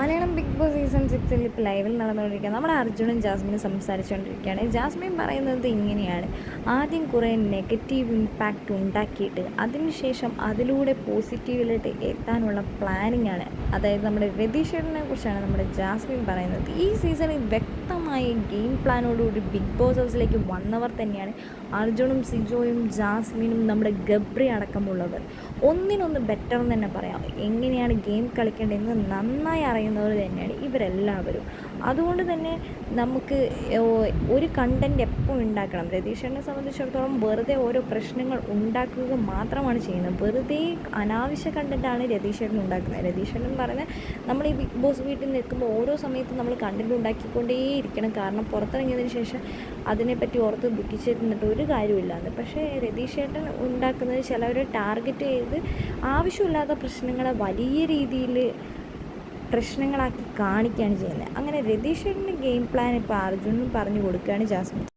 Malayalam big boss season സിക്സിൽ ഇപ്പോൾ ലൈവിൽ നടന്നുകൊണ്ടിരിക്കുക നമ്മുടെ അർജുനും ജാസ്മിനും സംസാരിച്ചുകൊണ്ടിരിക്കുകയാണ്. ജാസ്മിൻ പറയുന്നത് ഇങ്ങനെയാണ്. ആദ്യം കുറേ നെഗറ്റീവ് ഇമ്പാക്റ്റ് ഉണ്ടാക്കിയിട്ട് അതിനുശേഷം അതിലൂടെ പോസിറ്റീവിലോട്ട് എത്താനുള്ള പ്ലാനിങ് ആണ്. അതായത് നമ്മുടെ രതീഷേട്ടനെ കുറിച്ചാണ് നമ്മുടെ ജാസ്മിൻ പറയുന്നത്. ഈ സീസണിൽ വ്യക്തമായ ഗെയിം പ്ലാനോടുകൂടി ബിഗ് ബോസ് ഹൗസിലേക്ക് വന്നവർ തന്നെയാണ് അർജുനും സിജോയും ജാസ്മിനും നമ്മുടെ ഗബ്രി അടക്കമുള്ളവർ. ഒന്നിനൊന്ന് ബെറ്റർ എന്ന് തന്നെ പറയാം. എങ്ങനെയാണ് ഗെയിം കളിക്കേണ്ടതെന്ന് നന്നായി അറിയുന്നവർ തന്നെയാണ് ഇവരെല്ലാവരും. അതുകൊണ്ട് തന്നെ നമുക്ക് ഒരു കണ്ടന്റ് എപ്പോൾ ഉണ്ടാക്കണം? രതീഷനെ സംബന്ധിച്ചിടത്തോളം വെറുതെ ഓരോ പ്രശ്നങ്ങൾ ഉണ്ടാക്കുക മാത്രമാണ് ചെയ്യുന്നത്. വെറുതെ അനാവശ്യ കണ്ടന്റാണ് രതീഷേട്ടൻ ഉണ്ടാക്കുന്നത്. രതീഷേട്ടൻ പറയുന്നത് നമ്മൾ ഈ ബിഗ് ബോസ് വീട്ടിൽ നിൽക്കുമ്പോൾ ഓരോ സമയത്തും നമ്മൾ കണ്ടന്റ് ഉണ്ടാക്കിക്കൊണ്ടേയിരിക്കണം കാരണം പുറത്തിറങ്ങിയതിന് ശേഷം അതിനെപ്പറ്റി ഓർത്ത് ദുഃഖിച്ചിരുന്നിട്ട് ഒരു കാര്യമില്ലാന്ന് പക്ഷേ രതീഷേട്ടൻ ഉണ്ടാക്കുന്നത് ചിലവരെ ടാർഗറ്റ് ചെയ്ത് ആവശ്യമില്ലാത്ത പ്രശ്നങ്ങളെ വലിയ രീതിയിൽ പ്രശ്നങ്ങളാക്കി കാണിക്കുകയാണ് ചെയ്യുന്നത്. അങ്ങനെ രതീഷേട്ടന്റെ ഗെയിം പ്ലാൻ ഇപ്പോൾ അർജുനും പറഞ്ഞു കൊടുക്കുകയാണ് ജാസ്മിൻ.